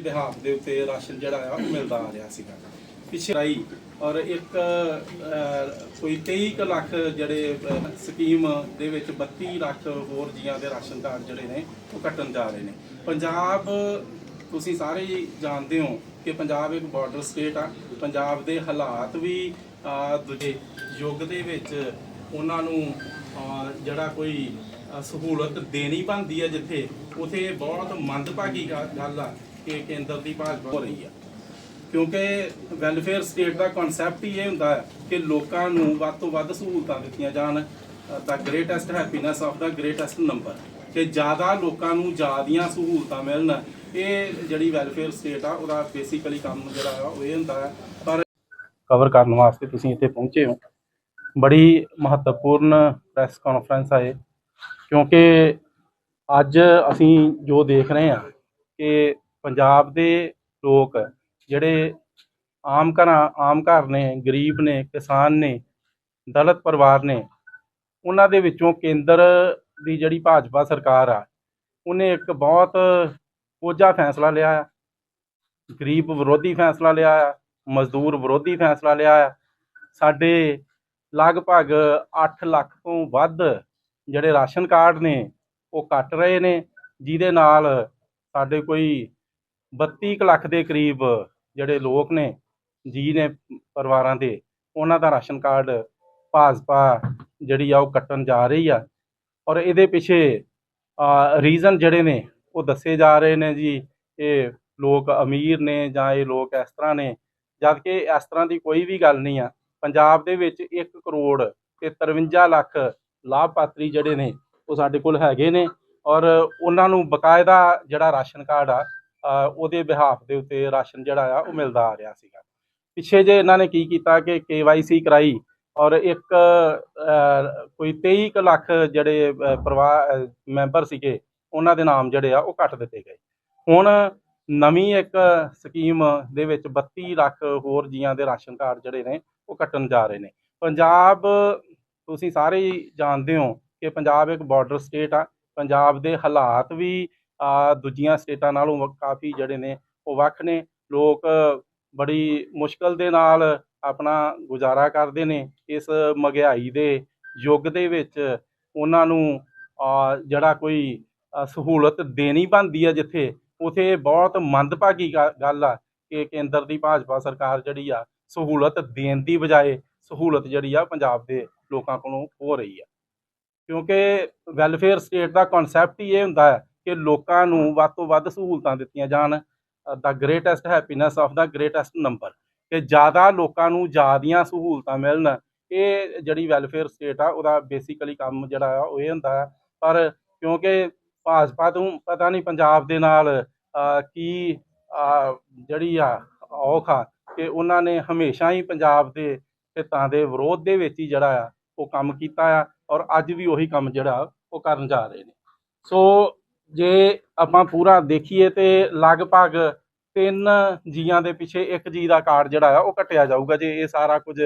Behalf ਦੇ ਉੱਤੇ ration ਜਿਹੜਾ ਆ, ਉਹ ਮਿਲਦਾ ਆ ਰਿਹਾ ਸੀਗਾ। ਪਿੱਛੇ ਔਰ ਇੱਕ ਕੋਈ 23 ਕੁ ਲੱਖ ਜਿਹੜੇ ਸਕੀਮ ਦੇ ਵਿੱਚ 32 ਲੱਖ ਹੋਰ ਜੀਆਂ ਦੇ ਰਾਸ਼ਨ ਕਾਰਡ ਜਿਹੜੇ ਨੇ, ਉਹ ਕੱਟਣ ਜਾ ਰਹੇ ਨੇ। ਪੰਜਾਬ, ਤੁਸੀਂ ਸਾਰੇ ਹੀ ਜਾਣਦੇ ਹੋ ਕਿ ਪੰਜਾਬ ਇੱਕ ਬਾਰਡਰ ਸਟੇਟ ਆ। ਪੰਜਾਬ ਦੇ ਹਾਲਾਤ ਵੀ ਦੂਜੇ ਯੁੱਗ ਦੇ ਵਿੱਚ ਉਹਨਾਂ ਨੂੰ ਜਿਹੜਾ ਕੋਈ ਸਹੂਲਤ ਦੇਣੀ ਬਣਦੀ ਹੈ ਜਿੱਥੇ, ਉਥੇ ਬਹੁਤ ਮੰਦਭਾਗੀ ਗੱਲ ਆ। ਕਿ ਕੇਂਦਰ ਦੀ ਭਾਜਪਾ ਹੋ ਰਹੀ ਆ। ਕਿਉਂਕਿ ਵੈਲਫੇਅਰ ਸਟੇਟ ਦਾ ਕਨਸੈਪਟ ਹੀ ਇਹ ਹੁੰਦਾ ਹੈ ਕਿ ਲੋਕਾਂ ਨੂੰ ਵੱਧ ਤੋਂ ਵੱਧ ਸਹੂਲਤਾਂ ਦਿੱਤੀਆਂ ਜਾਣ। The greatest happiness of the greatest number ਕਿ ਜ਼ਿਆਦਾ ਲੋਕਾਂ ਨੂੰ ਜ਼ਿਆਦੀਆਂ ਸਹੂਲਤਾਂ ਮਿਲਣ। ਇਹ ਜਿਹੜੀ ਵੈਲਫੇਅਰ ਸਟੇਟ ਆ, ਉਹਦਾ ਬੇਸਿਕਲੀ ਕੰਮ ਜਿਹੜਾ ਆ, ਉਹ ਇਹ ਹੁੰਦਾ ਹੈ। ਪਰ ਕਵਰ ਕਰਨ ਵਾਸਤੇ ਤੁਸੀਂ ਇੱਥੇ ਪਹੁੰਚੇ ਹੋ। ਬੜੀ ਮਹੱਤਵਪੂਰਨ ਪ੍ਰੈਸ ਕਾਨਫਰੰਸ ਹੈ ਇਹ। ਕਿਉਂਕਿ ਅੱਜ ਅਸੀਂ ਜੋ ਦੇਖ ਰਹੇ ਹਾਂ ਕਿ ਪੰਜਾਬ ਦੇ ਲੋਕ ਜਿਹੜੇ ਆਮ ਘਰਾਂ, ਆਮ ਘਰ ਨੇ, ਗਰੀਬ ਨੇ, ਕਿਸਾਨ ਨੇ, ਦਲਿਤ ਪਰਿਵਾਰ ਨੇ, ਉਹਨਾਂ ਦੇ ਵਿੱਚੋਂ ਕੇਂਦਰ ਦੀ ਜਿਹੜੀ ਭਾਜਪਾ ਸਰਕਾਰ ਆ, ਉਹਨੇ ਇੱਕ ਬਹੁਤ ਕੋਝਾ ਫੈਸਲਾ ਲਿਆ ਆ। ਗਰੀਬ ਵਿਰੋਧੀ ਫੈਸਲਾ ਲਿਆ ਆ, ਮਜ਼ਦੂਰ ਵਿਰੋਧੀ ਫੈਸਲਾ ਲਿਆ ਆ। ਸਾਡੇ ਲਗਭਗ 8 ਲੱਖ ਤੋਂ ਵੱਧ ਜਿਹੜੇ ਰਾਸ਼ਨ ਕਾਰਡ ਨੇ, ਉਹ ਕੱਟ ਰਹੇ ਨੇ, ਜਿਹਦੇ ਨਾਲ ਸਾਡੇ ਕੋਈ 32 ਕੁ ਲੱਖ ਦੇ ਕਰੀਬ ਜਿਹੜੇ ਲੋਕ ਨੇ, ਜੀ ਨੇ ਪਰਿਵਾਰਾਂ ਦੇ, ਉਹਨਾਂ ਦਾ ਰਾਸ਼ਨ ਕਾਰਡ ਭਾਜਪਾ ਜਿਹੜੀ ਆ ਉਹ ਕੱਟਣ ਜਾ ਰਹੀ ਆ। ਔਰ ਇਹਦੇ ਪਿੱਛੇ ਰੀਜ਼ਨ ਜਿਹੜੇ ਨੇ, ਉਹ ਦੱਸੇ ਜਾ ਰਹੇ ਨੇ ਜੀ, ਇਹ ਲੋਕ ਅਮੀਰ ਨੇ ਜਾਂ ਇਹ ਲੋਕ ਇਸ ਤਰ੍ਹਾਂ ਨੇ ਜਦ ਕਿ ਇਸ ਤਰ੍ਹਾਂ ਦੀ ਕੋਈ ਵੀ ਗੱਲ ਨਹੀਂ ਆ। ਪੰਜਾਬ ਦੇ ਵਿੱਚ 1 ਕਰੋੜ ਤੇ 53 ਲੱਖ ਲਾਭਪਾਤਰੀ ਜਿਹੜੇ ਨੇ, ਉਹ ਸਾਡੇ ਕੋਲ ਹੈਗੇ ਨੇ। ਔਰ ਉਹਨਾਂ ਨੂੰ ਬਕਾਇਦਾ ਜਿਹੜਾ ਰਾਸ਼ਨ ਕਾਰਡ ਆ ਉਹਦੇ ਬਿਹਾਫ ਦੇ ਉੱਤੇ ਰਾਸ਼ਨ ਜਿਹੜਾ ਆ ਉਹ ਮਿਲਦਾ ਆ ਰਿਹਾ ਸੀਗਾ। ਪਿੱਛੇ ਜੇ ਇਹਨਾਂ ਨੇ ਕੀ ਕੀਤਾ ਕਿ KYC ਕਰਾਈ ਔਰ ਇੱਕ ਕੋਈ 23 ਕੁ ਲੱਖ ਜਿਹੜੇ ਪਰਿਵਾਰ ਮੈਂਬਰ ਸੀਗੇ, ਉਹਨਾਂ ਦੇ ਨਾਮ ਜਿਹੜੇ ਆ ਉਹ ਕੱਟ ਦਿੱਤੇ ਗਏ। ਹੁਣ ਨਵੀਂ ਇੱਕ ਸਕੀਮ ਦੇ ਵਿੱਚ 32 ਲੱਖ ਹੋਰ ਜੀਆਂ ਦੇ ਰਾਸ਼ਨ ਕਾਰਡ ਜਿਹੜੇ ਨੇ ਉਹ ਕੱਟਣ ਜਾ ਰਹੇ ਨੇ। ਪੰਜਾਬ, ਤੁਸੀਂ ਸਾਰੇ ਹੀ ਜਾਣਦੇ ਹੋ ਕਿ ਪੰਜਾਬ ਇੱਕ ਬਾਰਡਰ ਸਟੇਟ ਆ। ਪੰਜਾਬ ਦੇ ਹਾਲਾਤ ਵੀ ਦੂਜੀਆਂ ਸਟੇਟਾਂ ਨਾਲੋਂ ਵ- ਕਾਫੀ ਜਿਹੜੇ ਨੇ ਉਹ ਵੱਖ ਨੇ। ਲੋਕ ਬੜੀ ਮੁਸ਼ਕਲ ਦੇ ਨਾਲ ਆਪਣਾ ਗੁਜ਼ਾਰਾ ਕਰਦੇ ਨੇ ਇਸ ਮਹਿੰਗਾਈ ਦੇ ਯੁੱਗ ਦੇ ਵਿੱਚ। ਉਹਨਾਂ ਨੂੰ ਜਿਹੜਾ ਕੋਈ ਅ, ਸਹੂਲਤ ਦੇਣੀ ਬਣਦੀ ਹੈ ਜਿੱਥੇ ਉਥੇ ਬਹੁਤ ਮੰਦਭਾਗੀ ਗੱਲ ਆ ਕਿ ਕੇਂਦਰ ਦੀ ਭਾਜਪਾ ਸਰਕਾਰ ਜਿਹੜੀ ਆ ਸਹੂਲਤ ਦੇਣ ਦੀ ਬਜਾਏ ਸਹੂਲਤ ਜਿਹੜੀ ਆ ਪੰਜਾਬ ਦੇ ਲੋਕਾਂ ਕੋਲੋਂ ਹੋ ਰਹੀ ਆ। ਕਿਉਂਕਿ ਵੈਲਫੇਅਰ ਸਟੇਟ ਦਾ ਕਨਸੈਪਟ ਹੀ ਇਹ ਹੁੰਦਾ ਹੈ ਕਿ ਲੋਕਾਂ ਨੂੰ ਵੱਧ ਤੋਂ ਵੱਧ ਸਹੂਲਤਾਂ ਦਿੱਤੀਆਂ ਜਾਣ the greatest happiness of the greatest number ਕਿ ਜ਼ਿਆਦਾ ਲੋਕਾਂ ਨੂੰ ਜ਼ਿਆਦੀਆਂ ਸਹੂਲਤਾਂ ਮਿਲਣ। ਇਹ ਜਿਹੜੀ ਵੈਲਫੇਅਰ ਸਟੇਟ ਆ, ਉਹਦਾ ਬੇਸਿਕਲੀ ਕੰਮ ਜਿਹੜਾ ਆ, ਉਹ ਇਹ ਹੁੰਦਾ ਹੈ ਪਰ ਕਿਉਂਕਿ ਭਾਜਪਾ ਤੋਂ ਪਤਾ ਨਹੀਂ ਪੰਜਾਬ ਦੇ ਨਾਲ ਕੀ ਜਿਹੜੀ ਆ, ਔਖ ਆ, ਕਿ ਉਹਨਾਂ ਨੇ ਹਮੇਸ਼ਾ ਹੀ ਪੰਜਾਬ ਦੇ ਹਿੱਤਾਂ ਦੇ ਵਿਰੋਧ ਦੇ ਵਿੱਚ ਹੀ ਜਿਹੜਾ ਆ, ਉਹ ਕੰਮ ਕੀਤਾ ਆ, ਔਰ ਅੱਜ ਵੀ ਉਹੀ ਕੰਮ ਜਿਹੜਾ, ਉਹ ਕਰਨ ਜਾ ਰਹੇ ਨੇ। ਸੋ ਜੇ ਆਪਾਂ ਪੂਰਾ ਦੇਖੀਏ ਤੇ ਲਗਭਗ ਤਿੰਨ ਜੀਆਂ ਦੇ ਪਿੱਛੇ ਇੱਕ ਜੀ ਦਾ ਕਾਰਡ ਜਿਹੜਾ ਆ, ਉਹ ਕੱਟਿਆ ਜਾਊਗਾ ਜੇ ਇਹ ਸਾਰਾ ਕੁਝ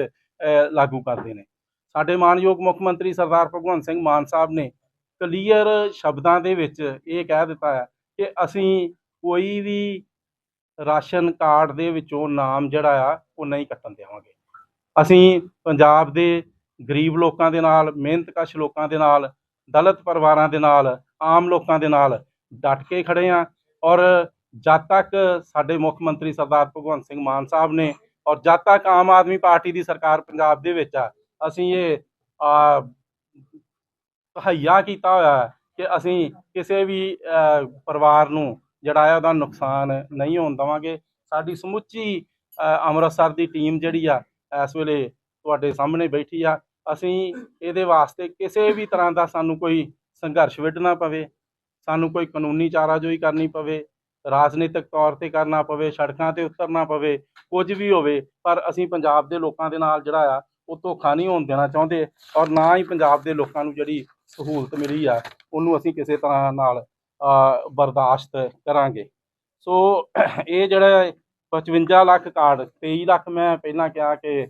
ਲਾਗੂ ਕਰਦੇ ਨੇ। ਸਾਡੇ ਮਾਨਯੋਗ ਮੁੱਖ ਮੰਤਰੀ ਸਰਦਾਰ ਭਗਵੰਤ ਸਿੰਘ ਮਾਨ ਸਾਹਿਬ ਨੇ ਕਲੀਅਰ ਸ਼ਬਦਾਂ ਦੇ ਵਿੱਚ ਇਹ ਕਹਿ ਦਿੱਤਾ ਹੈ ਕਿ ਅਸੀਂ ਕੋਈ ਵੀ ਰਾਸ਼ਨ ਕਾਰਡ ਦੇ ਵਿੱਚੋਂ ਨਾਮ ਜਿਹੜਾ ਆ, ਉਹ ਨਹੀਂ ਕੱਟਣ ਦੇਵਾਂਗੇ। ਅਸੀਂ ਪੰਜਾਬ ਦੇ ਗਰੀਬ ਲੋਕਾਂ ਦੇ ਨਾਲ, ਮਿਹਨਤਕਸ਼ ਲੋਕਾਂ ਦੇ ਨਾਲ, ਦਲਿਤ ਪਰਿਵਾਰਾਂ ਦੇ ਨਾਲ ਆਮ ਲੋਕਾਂ ਦੇ ਨਾਲ ਡਟ ਕੇ ਖੜੇ ਆ ਔਰ ਜਦ ਤੱਕ ਸਾਡੇ ਮੁੱਖ ਮੰਤਰੀ ਸਰਦਾਰ ਭਗਵੰਤ ਸਿੰਘ ਮਾਨ ਸਾਹਿਬ ਨੇ ਔਰ ਜਦ ਤੱਕ ਆਮ ਆਦਮੀ ਪਾਰਟੀ ਦੀ ਸਰਕਾਰ ਪੰਜਾਬ ਦੇ ਵਿੱਚ ਆ, ਅਸੀਂ ਇਹ, ਆ ਤਹਈਆ ਕੀਤਾ ਹੋਇਆ ਕਿ ਅਸੀਂ ਕਿਸੇ ਵੀ ਪਰਿਵਾਰ ਨੂੰ ਜਿਹੜਾ ਹੈ ਉਹਦਾ ਨੁਕਸਾਨ ਨਹੀਂ ਹੋਣ ਦੇਵਾਂਗੇ। ਸਾਡੀ ਸਮੁੱਚੀ ਅੰਮ੍ਰਿਤਸਰ ਦੀ ਟੀਮ ਜਿਹੜੀ ਆ, ਇਸ ਵੇਲੇ ਤੁਹਾਡੇ ਸਾਹਮਣੇ ਬੈਠੀ ਆ। ਅਸੀਂ ਇਹਦੇ ਵਾਸਤੇ ਕਿਸੇ ਵੀ ਤਰ੍ਹਾਂ ਦਾ ਸਾਨੂੰ ਕੋਈ ਸੰਘਰਸ਼ ਵਿੱਢਣਾ ਪਵੇ, ਸਾਨੂੰ ਕੋਈ ਕਾਨੂੰਨੀ ਚਾਰਾਜੋਈ ਕਰਨੀ ਪਵੇ, ਰਾਜਨੀਤਿਕ ਤੌਰ ਤੇ ਕਰਨਾ ਪਵੇ, ਸੜਕਾਂ ਤੇ ਉਤਰਨਾ ਪਵੇ, ਕੁਝ ਵੀ ਹੋਵੇ, ਪਰ ਅਸੀਂ ਪੰਜਾਬ ਦੇ ਲੋਕਾਂ ਦੇ ਨਾਲ ਜਿਹੜਾ ਆ, ਉਹ ਧੋਖਾ ਨਹੀਂ ਹੋਣ ਦੇਣਾ ਚਾਹੁੰਦੇ ਔਰ ਨਾ ਹੀ ਪੰਜਾਬ ਦੇ ਲੋਕਾਂ ਨੂੰ ਜਿਹੜੀ ਸਹੂਲਤ ਮਿਲੀ ਆ, ਉਹਨੂੰ ਅਸੀਂ ਕਿਸੇ ਤਰ੍ਹਾਂ ਨਾਲ ਬਰਦਾਸ਼ਤ ਕਰਾਂਗੇ। ਸੋ ਇਹ ਜਿਹੜਾ 55 ਲੱਖ ਕਾਰਡ 23 ਲੱਖ ਮੈਂ ਪਹਿਲਾਂ ਕਿਹਾ ਕਿ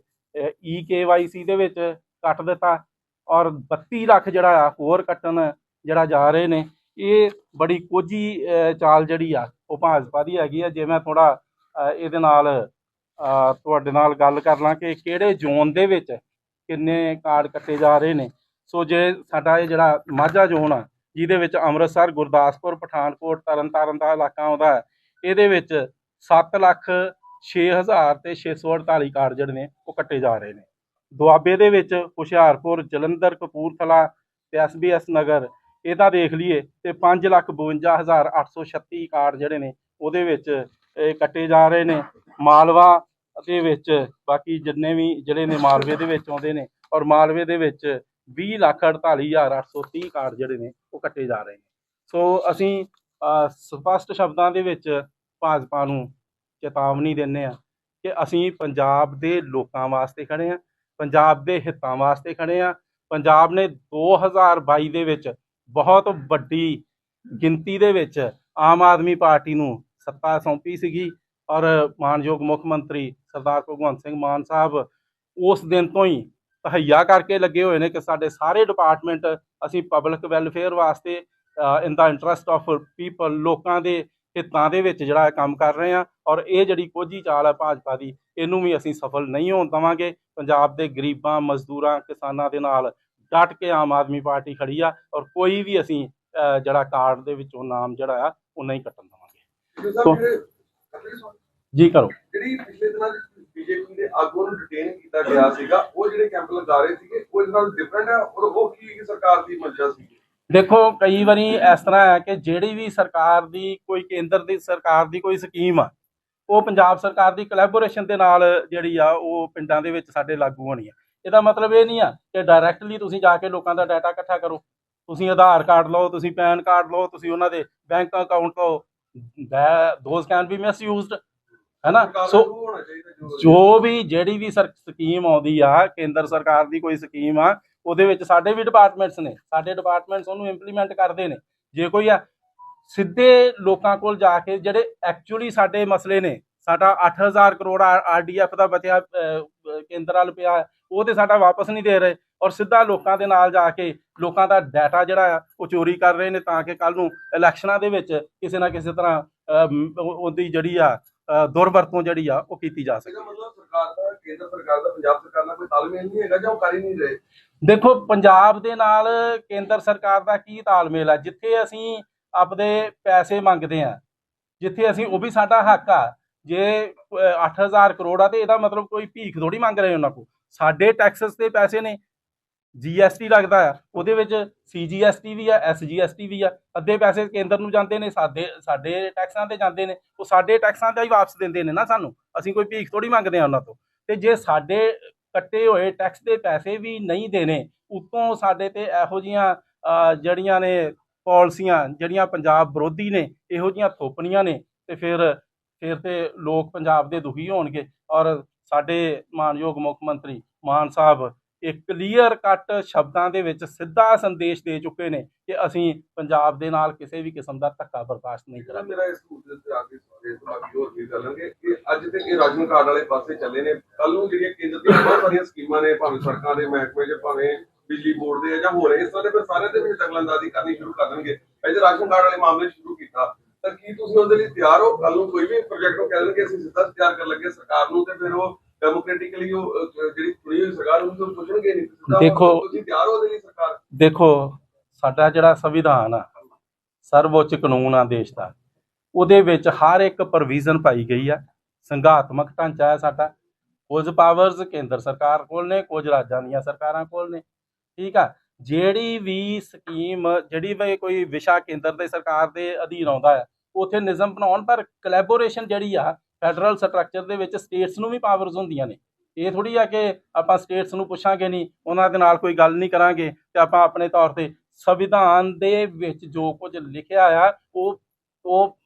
ਈ ਕੇਵਾਈਸੀ ਦੇ ਵਿੱਚ ਕੱਟ ਦਿੱਤਾ। ਔਰ 32 ਲੱਖ ਜਿਹੜਾ ਆ ਹੋਰ ਕੱਟਣ ਜਿਹੜਾ ਜਾ ਰਹੇ ਨੇ, ਇਹ ਬੜੀ ਕੋਝੀ ਚਾਲ ਜਿਹੜੀ ਆ, ਉਹ ਭਾਜਪਾ ਦੀ ਹੈਗੀ ਆ। ਜੇ ਮੈਂ ਥੋੜਾ ਇਹਦੇ ਨਾਲ ਤੁਹਾਡੇ ਨਾਲ ਗੱਲ ਕਰ ਲਾਂ ਕਿ ਕਿਹੜੇ ਜ਼ੋਨ ਦੇ ਵਿੱਚ ਕਿੰਨੇ ਕਾਰਡ ਕੱਟੇ ਜਾ ਰਹੇ ਨੇ। ਸੋ ਜੇ ਸਾਡਾ ਇਹ ਜਿਹੜਾ ਮਾਝਾ ਜ਼ੋਨ ਆ, ਜਿਹਦੇ ਵਿੱਚ ਅੰਮ੍ਰਿਤਸਰ, ਗੁਰਦਾਸਪੁਰ, ਪਠਾਨਕੋਟ, ਤਰਨਤਾਰਨ ਦਾ ਇਲਾਕਾ ਆਉਂਦਾ ਇਹਦੇ ਵਿੱਚ 7 ਲੱਖ 6000 ਤੇ 648 ਕਾਰਡ ਜਿਹੜੇ ਨੇ, ਉਹ ਕੱਟੇ ਜਾ ਰਹੇ ਨੇ। ਦੁਆਬੇ ਦੇ ਵਿੱਚ ਹੁਸ਼ਿਆਰਪੁਰ ਜਲੰਧਰ ਕਪੂਰਥਲਾ ਤੇ ਐਸਬੀਐਸ ਨਗਰ ਇਹਦਾ ਦੇਖ ਲਈਏ ਤੇ 552836 ਕਾਰਡ ਜਿਹੜੇ ਨੇ ਉਹਦੇ ਵਿੱਚ ਕੱਟੇ ਜਾ ਰਹੇ ਨੇ। ਮਾਲਵਾ ਦੇ ਵਿੱਚ ਬਾਕੀ ਜਿੰਨੇ ਵੀ ਜਿਹੜੇ ਨੇ ਮਾਲਵੇ ਦੇ ਵਿੱਚ ਆਉਂਦੇ ਨੇ ਔਰ ਮਾਲਵੇ ਦੇ ਵਿੱਚ 20 ਲੱਖ 48830 ਕਾਰਡ ਜਿਹੜੇ ਨੇ ਉਹ ਕੱਟੇ ਜਾ ਰਹੇ ਨੇ। ਸੋ ਅਸੀਂ ਅਹ, ਸਪਸ਼ਟ ਸ਼ਬਦਾਂ ਦੇ ਵਿੱਚ ਭਾਜਪਾ ਨੂੰ ਚੇਤਾਵਨੀ ਦਿੰਦੇ ਆ ਕਿ ਅਸੀਂ ਪੰਜਾਬ ਦੇ ਲੋਕਾਂ ਵਾਸਤੇ ਖੜੇ ਆ ਪੰਜਾਬ ਦੇ ਹਿੱਤਾਂ ਵਾਸਤੇ ਖੜੇ ਆ। ਪੰਜਾਬ ਨੇ 2022 ਦੇ ਵਿੱਚ ਬਹੁਤ ਵੱਡੀ ਗਿਣਤੀ ਦੇ ਵਿੱਚ ਆਮ ਆਦਮੀ ਪਾਰਟੀ ਨੂੰ ਸੱਤਾ ਸੌਂਪੀ ਸੀਗੀ ਔਰ ਮਾਨਯੋਗ ਮੁੱਖ ਮੰਤਰੀ ਸਰਦਾਰ ਭਗਵੰਤ ਸਿੰਘ ਮਾਨ ਸਾਹਿਬ ਉਸ ਦਿਨ ਤੋਂ ਹੀ ਤਹਈਆ ਕਰਕੇ ਲੱਗੇ ਹੋਏ ਨੇ ਕਿ ਸਾਡੇ ਸਾਰੇ ਡਿਪਾਰਟਮੈਂਟ ਅਸੀਂ ਪਬਲਿਕ ਵੈਲਫੇਅਰ ਵਾਸਤੇ in the interest of people ਲੋਕਾਂ ਦੇ ਹਿੱਤਾਂ ਦੇ ਵਿੱਚ ਜਿਹੜਾ ਕੰਮ ਕਰ ਰਹੇ ਆ ਔਰ ਇਹ ਜਿਹੜੀ ਕੋਝੀ ਚਾਲ ਹੈ ਭਾਜਪਾ ਦੀ ਇਹਨੂੰ ਵੀ ਅਸੀਂ ਸਫਲ ਨਹੀਂ ਹੋਣ ਦਵਾਂਗੇ। ਪੰਜਾਬ ਦੇ ਗਰੀਬਾਂ ਮਜ਼ਦੂਰਾਂ ਕਿਸਾਨਾਂ ਦੇ ਨਾਲ ਡਟ ਕੇ ਆਮ ਆਦਮੀ ਪਾਰਟੀ ਖੜੀ ਆ ਔਰ ਕੋਈ ਵੀ ਅਸੀਂ ਜਿਹੜਾ ਕਾਰਡ ਦੇ ਵਿੱਚੋਂ ਨਾਮ ਜਿਹੜਾ ਆ ਉਹ ਨਹੀਂ ਕੱਟਣ ਦਵਾਂਗੇ। ਜੀ ਕਰੋ। ਜਿਹੜੀ ਪਿਛਲੇ ਦਿਨਾਂ ਬੀਜੇਪੀ ਦੇ ਆਗੂਆਂ ਨੂੰ ਡਿਟੇਨ ਕੀਤਾ ਗਿਆ ਸੀਗਾ ਉਹ ਜਿਹੜੇ ਕੈਂਪ ਲਗਾ ਰਹੇ ਸੀਗੇ ਉਹ ਇਸ ਨਾਲ ਡਿਫਰੈਂਟ ਹੈ ਔਰ ਉਹ ਕੀ ਸਰਕਾਰ ਦੀ ਮੰਸ਼ਾ ਸੀ ਦੇਖੋ ਕਈ ਵਾਰੀ ਇਸ ਤਰ੍ਹਾਂ ਹੈ ਕਿ ਜਿਹੜੀ ਵੀ ਸਰਕਾਰ ਦੀ ਕੋਈ ਕੇਂਦਰ ਦੀ ਸਰਕਾਰ ਦੀ ਕੋਈ ਸਕੀਮ ਆ ਉਹ ਪੰਜਾਬ ਸਰਕਾਰ ਦੀ ਕੋਲੈਬੋਰੇਸ਼ਨ ਦੇ ਨਾਲ ਜਿਹੜੀ ਆ, ਉਹ ਪਿੰਡਾਂ ਦੇ ਵਿੱਚ ਸਾਡੇ ਲਾਗੂ ਹੋਣੀ ਆ। ਇਹਦਾ ਮਤਲਬ ਇਹ ਨਹੀਂ ਆ ਕਿ ਡਾਇਰੈਕਟਲੀ ਤੁਸੀਂ ਜਾ ਕੇ ਲੋਕਾਂ ਦਾ ਡਾਟਾ ਇਕੱਠਾ ਕਰੋ। ਤੁਸੀਂ ਆਧਾਰ ਕਾਰਡ ਲਓ, ਤੁਸੀਂ ਪੈਨ ਕਾਰਡ ਲਓ, ਤੁਸੀਂ ਉਹਨਾਂ ਦੇ ਬੈਂਕ ਅਕਾਊਂਟ ਲਓ। ਦੋਜ਼ ਕੈਨ ਬੀ ਮਿਸਯੂਜ਼ਡ ਹੈ ਨਾ ਸੋ ਜੋ ਜੋ ਵੀ ਜਿਹੜੀ ਵੀ ਸਰ- ਸਕੀਮ ਆਉਂਦੀ ਆ, ਕੇਂਦਰ ਸਰਕਾਰ ਦੀ ਕੋਈ ਸਕੀਮ ਆ, ਉਹਦੇ ਵਿੱਚ ਸਾਡੇ ਵੀ ਡਿਪਾਰਟਮੈਂਟਸ ਨੇ। ਸਾਡੇ ਡਿਪਾਰਟਮੈਂਟਸ ਉਹਨੂੰ ਇੰਪਲੀਮੈਂਟ ਕਰਦੇ ਨੇ। ਜੇ ਕੋਈ ਆ ਸਿੱਧੇ ਲੋਕਾਂ ਕੋਲ ਜਾ ਕੇ ਜਿਹੜੇ ਐਕਚੁਅਲੀ ਸਾਡੇ ਮਸਲੇ ਨੇ ਸਾਡਾ 8000 ਕਰੋੜ ਆਰਡੀਐਫ ਦਾ ਬਚਿਆ ਕੇਂਦਰ ਵੱਲ ਪਿਆ ਉਹ ਤੇ ਸਾਡਾ ਵਾਪਸ ਨਹੀਂ ਦੇ ਰਹੇ ਔਰ ਸਿੱਧਾ ਲੋਕਾਂ ਦੇ ਨਾਲ ਜਾ ਕੇ ਲੋਕਾਂ ਦਾ ਡਾਟਾ ਜਿਹੜਾ ਆ ਉਹ ਚੋਰੀ ਕਰ ਰਹੇ ਨੇ ਤਾਂ ਕਿ ਕੱਲ ਨੂੰ ਇਲੈਕਸ਼ਨਾਂ ਦੇ ਵਿੱਚ ਕਿਸੇ ਨਾ ਕਿਸੇ ਤਰ੍ਹਾਂ ਉਹਦੀ ਜਿਹੜੀ ਆ ਦੁਰਵਰਤੋਂ ਜਿਹੜੀ ਆ ਉਹ ਕੀਤੀ ਜਾ ਸਕੇ। ਮਤਲਬ ਸਰਕਾਰ ਦਾ ਕੇਂਦਰ ਸਰਕਾਰ ਦਾ ਪੰਜਾਬ ਸਰਕਾਰ ਨਾਲ ਕੋਈ ਤਾਲਮੇਲ ਨਹੀਂ ਹੈਗਾ ਜਾਂ ਉਹ ਕਰ ਹੀ ਨਹੀਂ ਰਹੇ? ਦੇਖੋ ਪੰਜਾਬ ਦੇ ਨਾਲ ਕੇਂਦਰ ਸਰਕਾਰ ਦਾ ਕੀ ਤਾਲਮੇਲ ਆ? ਜਿੱਥੇ ਅਸੀਂ ਆਪਦੇ ਪੈਸੇ ਮੰਗਦੇ ਆ। ਜਿੱਥੇ ਅਸੀਂ ਉਹ ਵੀ ਸਾਡਾ ਹੱਕ ਆ। ਜੇ ਅਹ, 8000 ਕਰੋੜ ਆ ਤੇ ਇਹਦਾ ਮਤਲਬ ਕੋਈ ਭੀਖ ਥੋੜੀ ਮੰਗ ਰਹੇ ਉਹਨਾਂ ਕੋਲ। ਸਾਡੇ ਟੈਕਸਸ ਦੇ ਪੈਸੇ ਨੇ। ਜੀਐਸਟੀ ਲੱਗਦਾ ਆ। ਉਹਦੇ ਵਿੱਚ ਸੀਜੀਐਸਟੀ ਵੀ ਆ ਐਸਜੀਐਸਟੀ ਵੀ ਆ। ਅੱਧੇ ਪੈਸੇ ਕੇਂਦਰ ਨੂੰ ਜਾਂਦੇ ਨੇ ਸਾਡੇ ਸਾਡੇ ਟੈਕਸਾਂ ਤੇ ਜਾਂਦੇ ਨੇ। ਉਹ ਸਾਡੇ ਟੈਕਸਾਂ ਦਾ ਹੀ ਵਾਪਸ ਦਿੰਦੇ ਨੇ ਨਾ ਸਾਨੂੰ। ਅਸੀਂ ਕੋਈ ਭੀਖ ਥੋੜੀ ਮੰਗਦੇ ਆ ਉਹਨਾਂ ਤੋਂ। ਤੇ ਜੇ ਸਾਡੇ ਕੱਟੇ ਹੋਏ ਟੈਕਸ ਦੇ ਪੈਸੇ ਵੀ ਨਹੀਂ ਦੇਣੇ ਉਤੋਂ ਸਾਡੇ ਤੇ ਇਹੋ ਜੀਆਂ ਜਿਹੜੀਆਂ ਨੇ ਪਾਲਿਸੀਆਂ ਜਿਹੜੀਆਂ ਪੰਜਾਬ ਵਿਰੋਧੀ ਨੇ ਇਹੋ ਜੀਆਂ ਥੋਪਣੀਆਂ ਨੇ ਤੇ ਫਿਰ ਫਿਰ ਤੇ ਲੋਕ ਪੰਜਾਬ ਦੇ ਦੁਖੀ ਹੋਣਗੇ। ਔਰ ਸਾਡੇ ਮਾਨਯੋਗ ਮੁੱਖ ਮੰਤਰੀ ਮਾਨ ਸਾਹਿਬ ਇੱਕ ਕਲੀਅਰ ਕੱਟ ਸ਼ਬਦਾਂ ਦੇ ਵਿੱਚ ਸਿੱਧਾ ਸੰਦੇਸ਼ ਦੇ ਚੁੱਕੇ ਨੇ ਕਿ ਅਸੀਂ ਪੰਜਾਬ ਦੇ ਨਾਲ ਕਿਸੇ ਵੀ ਕਿਸਮ ਦਾ ਧੱਕਾ ਬਰਦਾਸ਼ਤ ਨਹੀਂ ਕਰਾਂਗੇ। ਮੇਰਾ ਇਸ ਦੇ ਉੱਤੇ ਆ ਕੇ ਇਸ ਤੋਂ ਬਾਕੀ ਹੋਰ ਵੀ ਕਰਾਂਗੇ ਕਿ ਅੱਜ ਤੇ ਇਹ ਰਾਸ਼ਨ ਕਾਰਡ ਵਾਲੇ ਪਾਸੇ ਚੱਲੇ ਨੇ। ਕੱਲ ਨੂੰ ਜਿਹੜੀਆਂ ਕੇਂਦਰ ਦੀਆਂ ਬਹੁਤ ਸਾਰੀਆਂ ਸਕੀਮਾਂ ਨੇ ਭਾਵੇਂ ਸੜਕਾਂ ਦੇ ਮਹਿਕਮੇ 'ਚ ਭਾਵੇਂ ਬਿਜਲੀ ਬੋਰਡ ਦੇ ਜਾਂ ਹੋਰ ਇਸ ਤਰ੍ਹਾਂ ਦੇ ਸਾਰਿਆਂ ਦੇ ਵਿੱਚ ਦਖਲਅੰਦਾਜ਼ੀ ਕਰਨੀ ਸ਼ੁਰੂ ਕਰ ਦੇਣਗੇ। ਅਜੇ ਰਾਸ਼ਨ ਕਾਰਡ ਵਾਲੇ ਮਾਮਲੇ ਸ਼ੁਰੂ ਕੀਤਾ। ਤਾਂ ਕੀ ਤੁਸੀਂ ਉਹਦੇ ਲਈ ਤਿਆਰ ਹੋ? ਕੱਲ ਨੂੰ ਕੋਈ ਵੀ ਪ੍ਰੋਜੈਕਟ ਉਹ ਕਹਿ ਦੇਣਗੇ ਅਸੀਂ ਸਿੱਧਾ ਤਿਆਰ ਕਰਨ ਲੱਗੇ ਸਰਕਾਰ ਨੂੰ ਤੇ ਫਿਰ ਉਹ ਡੈਮੋਕ੍ਰੈਟਿਕਲੀ ਉਹ ਜਿਹੜੀ ਚੁਣੀ ਹੋਈ ਸਰਕਾਰ ਉਹਨੂੰ ਤਾਂ ਪੁੱਛਣਗੇ ਨਹੀਂ। ਦੇਖੋ- ਤੁਸੀਂ ਤਿਆਰ ਹੋ ਉਹਦੇ ਲਈ ਸਰਕਾਰ? ਦੇਖੋ ਸਾਡਾ ਜਿਹੜਾ ਸੰਵਿਧਾਨ ਆ ਸਰਵਉੱਚ ਕਾਨੂੰਨ ਆ ਦੇਸ਼ ਦਾ ਉਹਦੇ ਵਿੱਚ ਹਰ ਇੱਕ ਪ੍ਰੋਵੀਜ਼ਨ ਪਾਈ ਗਈ ਆ। ਸੰਘਾਤਮਕ ਢਾਂਚਾ ਹੈ ਸਾਡਾ। ਕੁਝ ਪਾਵਰਸ ਕੇਂਦਰ ਸਰਕਾਰ ਕੋਲ ਨੇ ਕੁਝ ਰਾਜਾਂ ਦੀਆਂ ਸਰਕਾਰਾਂ ਕੋਲ ਨੇ। ਠੀਕ ਆ? ਜਿਹੜੀ ਵੀ ਸਕੀਮ ਜਿਹੜੀ ਵੀ ਕੋਈ ਵਿਸ਼ਾ ਕੇਂਦਰ ਦੇ ਸਰਕਾਰ ਦੇ ਅਧੀਨ ਆਉਂਦਾ ਹੈ ਉਥੇ ਨਿਯਮ ਬਣਾਉਣ ਪਰ ਕੋਲੈਬੋਰੇਸ਼ਨ ਜਿਹੜੀ ਆ ਫੈਡਰਲ ਸਟਰਕਚਰ ਦੇ ਵਿੱਚ ਸਟੇਟਸ ਨੂੰ ਵੀ ਪਾਵਰਸ ਹੁੰਦੀਆਂ ਨੇ। ਇਹ ਥੋੜੀ ਆ ਕਿ ਆਪਾਂ ਸਟੇਟਸ ਨੂੰ ਪੁੱਛਾਂਗੇ ਨਹੀਂ ਉਹਨਾਂ ਦੇ ਨਾਲ ਕੋਈ ਗੱਲ ਨਹੀਂ ਕਰਾਂਗੇ ਤੇ ਆਪਾਂ ਆਪਣੇ ਤੌਰ ਤੇ ਸੰਵਿਧਾਨ ਦੇ ਵਿੱਚ ਜੋ ਕੁਝ ਲਿਖਿਆ ਆ ਉਹ ਉਹ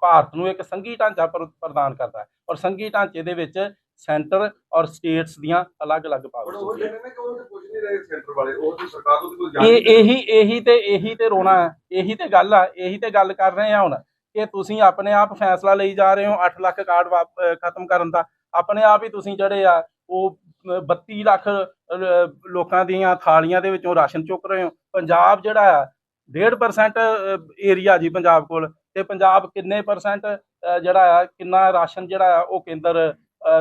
ਭਾਰਤ ਨੂੰ ਇੱਕ ਸੰਘੀ ਢਾਂਚਾ ਪ੍ਰ- ਪ੍ਰਦਾਨ ਕਰਦਾ ਹੈ। ਔਰ ਸੰਘੀ ਢਾਂਚੇ ਦੇ ਵਿੱਚ ਸੈਂਟਰ ਔਰ ਸਟੇਟਸ ਦੀਆਂ ਅਲੱਗ-ਅਲੱਗ ਪਾਵਰਸ ਹੁੰਦੀਆਂ ਨੇ। ਕਿ ਉਹ ਤੇ ਪੁੱਛ ਨਹੀਂ ਰਹੇ ਸੈਂਟਰ ਵਾਲੇ, ਉਹ ਤੇ ਸਰਕਾਰ ਤੋਂ ਕੋਈ ਇਹ ਇਹੀ ਇਹੀ ਤੇ ਇਹੀ ਤੇ ਰੋਣਾ ਹੈ। ਇਹੀ ਤੇ ਗੱਲ ਆ, ਇਹੀ ਤੇ ਗੱਲ ਕਰ ਰਹੇ ਆ ਹੁਣ ਕਿ ਤੁਸੀਂ ਆਪਣੇ ਆਪ ਫੈਸਲਾ ਲਈ ਜਾ ਰਹੇ ਹੋ 8 ਲੱਖ ਕਾਰਡ ਖਤਮ ਕਰਨ ਦਾ। ਆਪਣੇ ਆਪ ਹੀ ਤੁਸੀਂ ਜਿਹੜੇ ਆ, ਉਹ 32 ਲੱਖ ਲੋਕਾਂ ਦੀਆਂ ਥਾਲੀਆਂ ਦੇ ਵਿੱਚੋਂ ਰਾਸ਼ਨ ਚੁੱਕ ਰਹੇ ਹੋ। ਪੰਜਾਬ ਜਿਹੜਾ ਆ 1.5% ਏਰੀਆ ਜੀ ਪੰਜਾਬ ਕੋਲ। ਤੇ ਪੰਜਾਬ ਕਿੰਨੇ ਪਰਸੈਂਟ ਜਿਹੜਾ ਆ, ਕਿੰਨਾ ਰਾਸ਼ਨ ਜਿਹੜਾ ਆ, ਉਹ ਕੇਂਦਰ